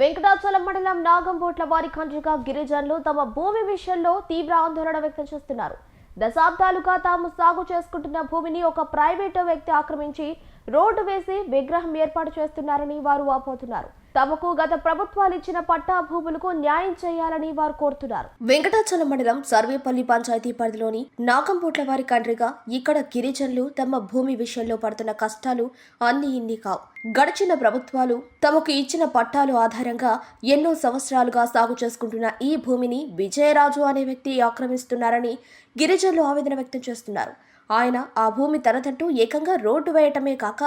వెంకటాచలం మండలం నాగంబోట్ల వారి కండ్రిగా గిరిజనులు తమ భూమి విషయంలో తీవ్ర ఆందోళన వ్యక్తం చేస్తున్నారు. దశాబ్దాలుగా తాము సాగు చేసుకుంటున్న భూమిని ఒక ప్రైవేటు వ్యక్తి ఆక్రమించి రోడ్డు వేసి విగ్రహం ఏర్పాటు చేస్తున్నారని వారు వాపోతున్నారు. తమకు గత ప్రభుత్వాలు ఇచ్చిన పట్టా భూములకు న్యాయం చేయాలని వారు కోరుతున్నారు. వెంకటాచలం మండలం సర్వేపల్లి పంచాయతీ పరిధిలోని నాగంపూట్ల వారి కండ్రిగా ఇక్కడ గిరిజనులు తమ భూమి విషయంలో పడుతున్న కష్టాలు అన్ని ఇన్ని కావు. గడిచిన ప్రభుత్వాలు తమకు ఇచ్చిన పట్టాలు ఆధారంగా ఎన్నో సంవత్సరాలుగా సాగు చేసుకుంటున్న ఈ భూమిని విజయరాజు అనే వ్యక్తి ఆక్రమిస్తున్నారని గిరిజనులు ఆవేదన వ్యక్తం చేస్తున్నారు. ఆయన ఆ భూమి తనదంటూ ఏకంగా రోడ్డు వేయటమే కాక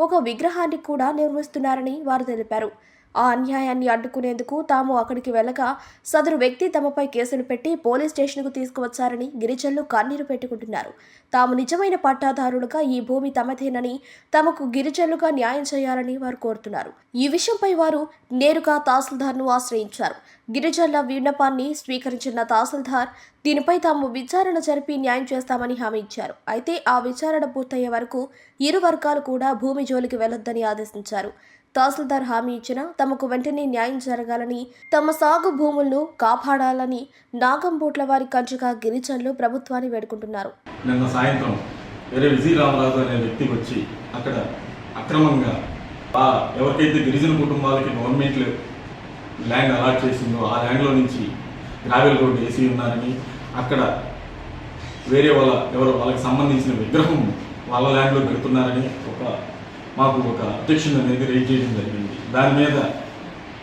ఒక విగ్రహాన్ని కూడా నిర్మిస్తున్నారని వారు తెలిపారు. ఆ అన్యాయాన్ని అడ్డుకునేందుకు తాము అక్కడికి వెళ్ళగా సదరు వ్యక్తి తమపై కేసులు పెట్టి పోలీస్ స్టేషన్కు తీసుకువచ్చారని గిరిజనులు కన్నీరు పెట్టుకుంటున్నారు. తాము నిజమైన పట్టాదారులుగా ఈ భూమి తమదేనని తమకు గిరిజనులుగా న్యాయం చేయాలని వారు కోరుతున్నారు. ఈ విషయంపై వారు నేరుగా తహసీల్దార్ను ఆశ్రయించారు. గిరిజనుల విన్నపాన్ని స్వీకరించిన తహసీల్దార్ దీనిపై తాము విచారణ జరిపి న్యాయం చేస్తామని హామీ ఇచ్చారు. అయితే ఆ విచారణ పూర్తయ్యే వరకు ఇరు వర్గాలు కూడా భూమి జోలికి వెళ్ళొద్దని ఆదేశించారు. తహసీల్దార్ హామీ ఇచ్చినా తమకు వెంటనే న్యాయం జరగాలని తమ సాగు భూములను కాపాడాలని నాగంబోట్ల వారి కంచుగా గిరిజనులు ప్రభుత్వాన్ని వేడుకుంటున్నారు. నిన్న సాయంత్రం వేరే విజయ రామరాజు అనే వ్యక్తి వచ్చి అక్కడ అక్రమంగా ఆ ఎవరికైతే గిరిజన కుటుంబాలకి గవర్నమెంట్ ల్యాండ్ అలాట్ చేసిందో ఆ ల్యాండ్లో నుంచి గ్రావెల్ రోడ్డు వేసి ఉన్నారని అక్కడ వేరే వాళ్ళ ఎవరో వాళ్ళకి సంబంధించిన విగ్రహం వాళ్ళ ల్యాండ్లో పెడుతున్నారని ఒక మాకు ఒక అబ్జెక్షన్ అనేది రైజ్ చేయడం జరిగింది. దాని మీద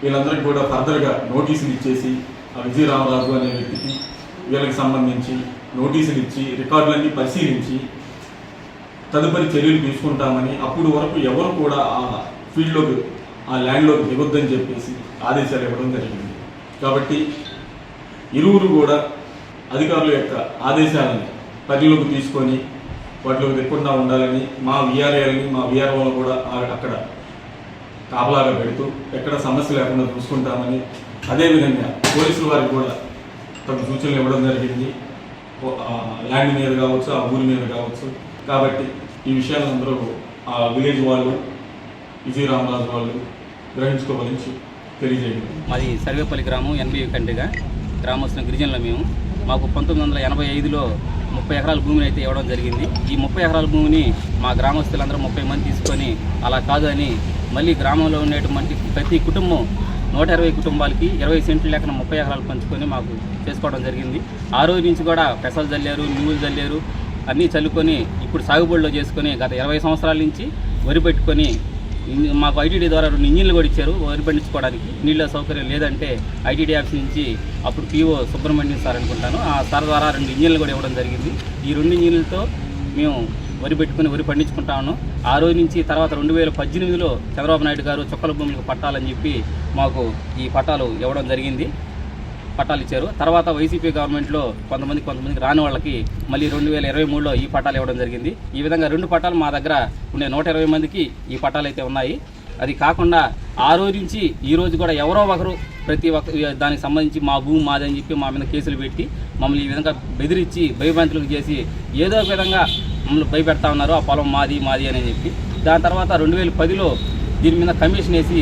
వీళ్ళందరికీ కూడా ఫర్దర్గా నోటీసులు ఇచ్చేసి ఆ విజయ రామరాజు అనే వ్యక్తికి వీళ్ళకి సంబంధించి నోటీసులు ఇచ్చి రికార్డులన్నీ పరిశీలించి తదుపరి చర్యలు తీసుకుంటామని అప్పుడు వరకు ఎవరు కూడా ఆ ఫీల్డ్లోకి ఆ ల్యాండ్లోకి దిగొద్దని చెప్పేసి ఆదేశాలు ఇవ్వడం జరిగింది. కాబట్టి ఇరువురు కూడా అధికారుల యొక్క ఆదేశాలను పరిధిలోకి తీసుకొని వాటిలో దిక్కుండా ఉండాలని మా విఆర్ఏలని మా విఆర్ఓలను కూడా ఆ- అక్కడ కాపలాగా పెడుతూ ఎక్కడ సమస్య లేకుండా చూసుకుంటామని అదేవిధంగా పోలీసుల వారికి కూడా తమ సూచనలు ఇవ్వడం జరిగింది. ల్యాండ్ మీద కావచ్చు ఆ ఊరి మీద కావచ్చు. కాబట్టి ఈ విషయాలందరూ అందరూ ఆ విలేజ్ వాళ్ళు విజయ రామరాజు వాళ్ళు గ్రహించుకోవాలని తెలియజేయండి మాది సర్వేపల్లి గ్రామం ఎనభై కంటిగా. గ్రామస్తున్న గిరిజనుల మేము. మాకు పంతొమ్మిది వందల ఎనభై ఐదులో ముప్పై ఎకరాల భూమిని అయితే ఇవ్వడం జరిగింది. ఈ ముప్పై ఎకరాల భూమిని మా గ్రామస్తులందరూ ముప్పై మంది తీసుకొని అలా కాదు అని మళ్ళీ గ్రామంలో ఉండేటువంటి ప్రతి కుటుంబం నూట ఇరవై కుటుంబాలకి ఇరవై సెంట్లు లెక్కన ముప్పై ఎకరాలు పంచుకొని మాకు చేసుకోవడం జరిగింది. ఆ రోజు నుంచి కూడా పెసలు చల్లారు నువ్వులు చల్లారు అన్నీ చల్లుకొని ఇప్పుడు సాగుబడిలో చేసుకొని గత ఇరవై సంవత్సరాల నుంచి వరి పెట్టుకొని మాకు ఐటీడీ ద్వారా రెండు ఇంజిన్లు కూడా ఇచ్చారు. వరి పండించుకోవడానికి నీళ్ళ సౌకర్యం లేదంటే ఐటీడీ ఆఫీస్ నుంచి అప్పుడు పీఓ సుబ్రహ్మణ్యం సార్ అనుకుంటాను. ఆ సార్ ద్వారా రెండు ఇంజిన్లు కూడా ఇవ్వడం జరిగింది. ఈ రెండు ఇంజిన్లతో మేము వరి పెట్టుకుని వరి పండించుకుంటాను ఆ రోజు నుంచి తర్వాత రెండు వేల పద్దెనిమిదిలో చంద్రబాబు నాయుడు గారు చుక్కల భూములకు పట్టాలని చెప్పి మాకు ఈ పట్టాలు ఇవ్వడం జరిగింది. పట్టాలు ఇచ్చారు. తర్వాత వైసీపీ గవర్నమెంట్లో కొంతమంది కొంతమందికి రాని వాళ్ళకి మళ్ళీ రెండు వేల ఇరవై మూడులో ఈ పట్టాలు ఇవ్వడం జరిగింది. ఈ విధంగా రెండు పట్టాలు మా దగ్గర ఉండే నూట ఇరవై మందికి ఈ పట్టాలు అయితే ఉన్నాయి. అది కాకుండా ఆ రోజు నుంచి ఈ రోజు కూడా ఎవరో ఒకరు ప్రతి ఒక్క దానికి సంబంధించి మా భూమి మాదని చెప్పి మా మీద కేసులు పెట్టి మమ్మల్ని ఈ విధంగా బెదిరించి భయభ్రాంతులకు చేసి ఏదో ఒక విధంగా మమ్మల్ని భయపెడతా ఉన్నారు. ఆ పొలం మాది మాది అని చెప్పి. దాని తర్వాత రెండు వేల పదిలో దీని మీద కమిషన్ వేసి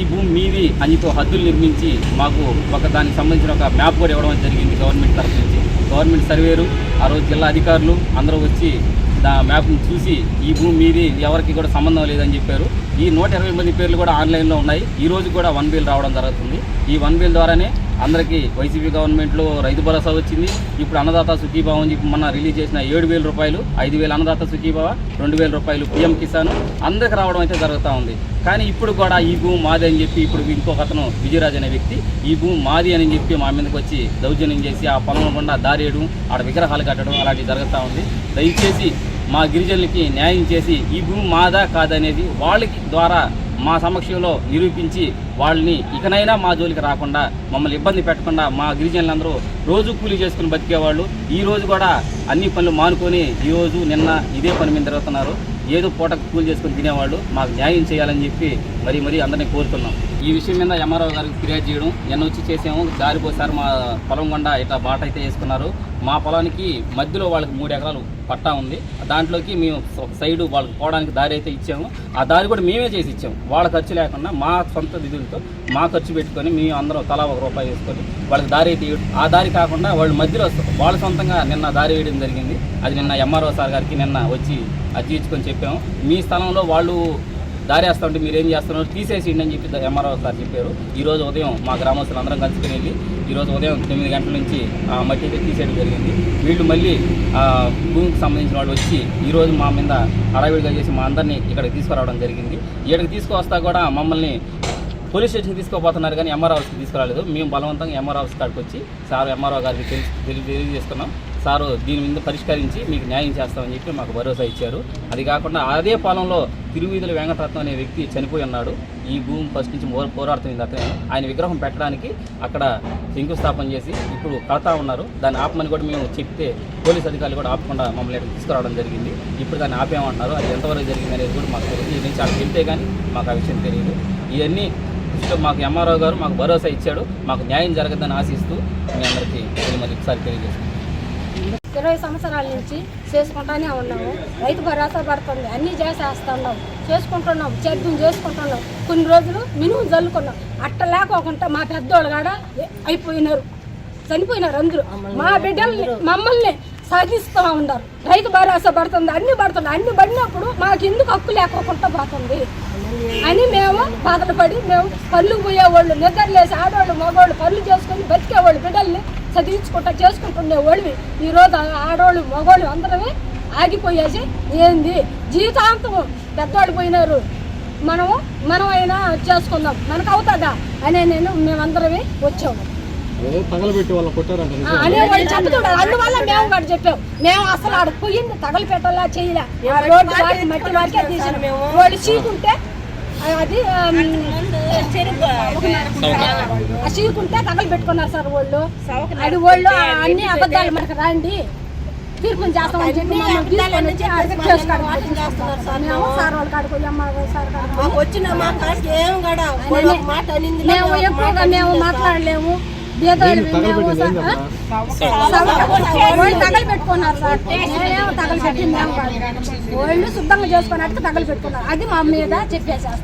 ఈ భూమి మీది అని హద్దులు నిర్మించి మాకు ఒక దానికి సంబంధించిన ఒక మ్యాప్ కూడా ఇవ్వడం జరిగింది గవర్నమెంట్ తరఫు నుంచి. గవర్నమెంట్ సర్వేరు ఆ రోజు జిల్లా అధికారులు అందరూ వచ్చి దా మ్యాప్ని చూసి ఈ భూమి మీది ఎవరికి కూడా సంబంధం లేదని చెప్పారు. ఈ నూట ఇరవై మంది పేర్లు కూడా ఆన్లైన్లో ఉన్నాయి. ఈ రోజు కూడా వన్ బిల్ రావడం జరుగుతుంది. ఈ వన్ బిల్ ద్వారానే అందరికీ వైసీపీ గవర్నమెంట్లో రైతు భరోసా వచ్చింది. ఇప్పుడు అన్నదాత సుఖీభావం అని చెప్పి మొన్న రిలీజ్ చేసిన ఏడు వేల రూపాయలు ఐదు వేల అన్నదాత సుఖీభావ రెండు వేల రూపాయలు పిఎం కిసాన్ అందరికి రావడం అయితే జరుగుతూ ఉంది. కానీ ఇప్పుడు కూడా ఈ భూమి మాది అని చెప్పి ఇప్పుడు ఇంకొక అతను విజయరాజ్ అనే వ్యక్తి ఈ భూమి మాది అని చెప్పి మా మీదకి వచ్చి దౌర్జన్యం చేసి ఆ పొలం గుండా దారేయడం ఆడ విగ్రహాలు కట్టడం అలాంటివి జరుగుతూ ఉంది. దయచేసి మా గిరిజనులకి న్యాయం చేసి ఈ భూమి మాదా కాదనేది వాళ్ళకి ద్వారా మా సమక్షంలో నిరూపించి వాళ్ళని ఇకనైనా మా జోలికి రాకుండా మమ్మల్ని ఇబ్బంది పెట్టకుండా మా గిరిజనులందరూ రోజు కూలీ చేసుకుని బతికేవాళ్ళు. ఈ రోజు కూడా అన్ని పనులు మానుకొని ఈ రోజు నిన్న ఇదే పని మీద తిరుగుతున్నారు. ఏదో పూటకు కూలి చేసుకుని తినేవాళ్ళు. మాకు న్యాయం చేయాలని చెప్పి మరి మరి అందరినీ కోరుతున్నాం. ఈ విషయం మీద ఎంఆర్ఓ గారికి ఫిర్యాదు చేయడం నిన్న వచ్చి చేసాము. దారిపోసారు మా పొలం గుండా ఇట్లా బాట అయితే వేసుకున్నారు. మా పొలానికి మధ్యలో వాళ్ళకి మూడు ఎకరాలు పట్టా ఉంది. దాంట్లోకి మేము సైడ్ వాళ్ళకి పోవడానికి దారి అయితే ఇచ్చాము. ఆ దారి కూడా మేమే చేసి ఇచ్చాము వాళ్ళ ఖర్చు లేకుండా మా సొంత నిధులతో మా ఖర్చు పెట్టుకొని మేము అందరం తలా ఒక రూపాయి వేసుకొని వాళ్ళకి దారి అయితే ఆ దారి కాకుండా వాళ్ళు మధ్యలో వాళ్ళ సొంతంగా నిన్న దారి వేయడం జరిగింది. అది నిన్న ఎంఆర్ఓ సార్ గారికి నిన్న వచ్చి అర్జీ ఇచ్చుకొని చెప్పాము. మీ స్థలంలో వాళ్ళు దారేస్తా ఉంటే మీరు ఏం చేస్తున్నారు తీసేసిండి అని చెప్పి ఎంఆర్ఓ సార్ చెప్పారు. ఈరోజు ఉదయం మా గ్రామస్తులు అందరం కలుసుకుని వెళ్ళి ఈరోజు ఉదయం తొమ్మిది గంటల నుంచి ఆ మట్టి అయితే తీసేయడం జరిగింది. వీళ్ళు మళ్ళీ భూమికి సంబంధించిన వాళ్ళు వచ్చి ఈరోజు మా మీద హడావిడిగా చేసి మా అందరినీ ఇక్కడికి తీసుకురావడం జరిగింది. ఇక్కడికి తీసుకువస్తా కూడా మమ్మల్ని పోలీస్ స్టేషన్కి తీసుకోపోతున్నారు కానీ ఎంఆర్ ఆఫీస్కి తీసుకురాలేదు. మేము బలవంతంగా ఎంఆర్ ఆఫీస్ కాడికి వచ్చి సార్ ఎంఆర్ఓ గారికి తెలిసి తెలియజేస్తున్నాం. సారు దీని మీద పరిష్కరించి మీకు న్యాయం చేస్తామని చెప్పి మాకు భరోసా ఇచ్చారు. అది కాకుండా అదే పొలంలో తిరువీధుల వెంకటరత్నం అనే వ్యక్తి చనిపోయి ఉన్నాడు. ఈ భూమి ఫస్ట్ నుంచి మోర పోరాడుతుంది అతను. ఆయన విగ్రహం పెట్టడానికి అక్కడ శంకుస్థాపన చేసి ఇప్పుడు కడతా ఉన్నారు. దాన్ని ఆపమని కూడా మేము చెప్తే పోలీస్ అధికారులు కూడా ఆపకుండా మమ్మల్ని తీసుకురావడం జరిగింది. ఇప్పుడు దాన్ని ఆపేమంటున్నారు. అది ఎంతవరకు జరిగింది అనేది కూడా మాకు తెలియదు. ఈ నుంచి అక్కడికి వెళ్తే కానీ మాకు ఆ విషయం తెలియదు. ఇవన్నీ దృష్టిలో మాకు ఎంఆర్ఓ గారు మాకు భరోసా ఇచ్చాడు. మాకు న్యాయం జరగదని ఆశిస్తూ మీ అందరికీ మరి ఒకసారి ఇరవై సంవత్సరాల నుంచి చేసుకుంటానే ఉన్నాము. రైతు భరోసా పడుతుంది. అన్నీ చేసేస్తున్నాం. చేసుకుంటున్నాం. చేద్దాం చేసుకుంటున్నాం. కొన్ని రోజులు మినుము చల్లుకున్నాం. అట్ట లేకోకుండా మా పెద్దోళ్ళు కాడ అయిపోయినారు. చనిపోయినారు అందరూ. మా బిడ్డల్ని మమ్మల్ని సాగిస్తూ ఉన్నారు. రైతు భరోసా పడుతుంది. అన్ని పడుతుంది. అన్ని పడినప్పుడు మాకు ఎందుకు హక్కు లేకోకుండా పోతుంది? అని మేము బాధలు పడి మేము పళ్ళు పోయేవాళ్ళు నిద్రలేసి ఆడవాళ్ళు మగవాళ్ళు పళ్ళు చేసుకొని బతికేవాళ్ళు బిడ్డల్ని చదివించుకుంటా చేసుకుంటుండేవాళ్ళు ఈరోజు ఆడవాళ్ళు మగవాళ్ళు అందరమే ఆగిపోయేసి ఏంది? జీవితాంతం పెద్దవాళ్ళు పోయినారు. మనము మనం అయినా చేసుకుందాం. మనకు అవుతుందా? అనే నేను మేమందరమే వచ్చాము. తగలబెట్టి వాళ్ళ కొట్టారంట అందువల్ల మేము కూడా చెప్పాం. మేము అసలు ఆడ పోయింది తగలు పెట్టాలా చేయలే రోడ్డు వారికి మట్టి వారికే తీసిన. వాళ్ళు చీకుంటే అది చీకుంటే తగలు పెట్టుకున్నారు సార్ వాళ్ళు అది వాళ్ళు అన్ని అబద్ధాలు మనకు రాండి. తీర్పుని చేస్తామని చెప్పి వచ్చిన ఏం మాట అనింది మేము ఎక్కువగా మేము మాట్లాడలేము. తగలు పెట్టుకున్నారు సార్. తగలు పెట్టింది వాళ్ళు శుద్ధంగా చేసుకున్నట్టు తగలు పెట్టుకున్నారు అది మా మీద చెప్పేసేస్తారు.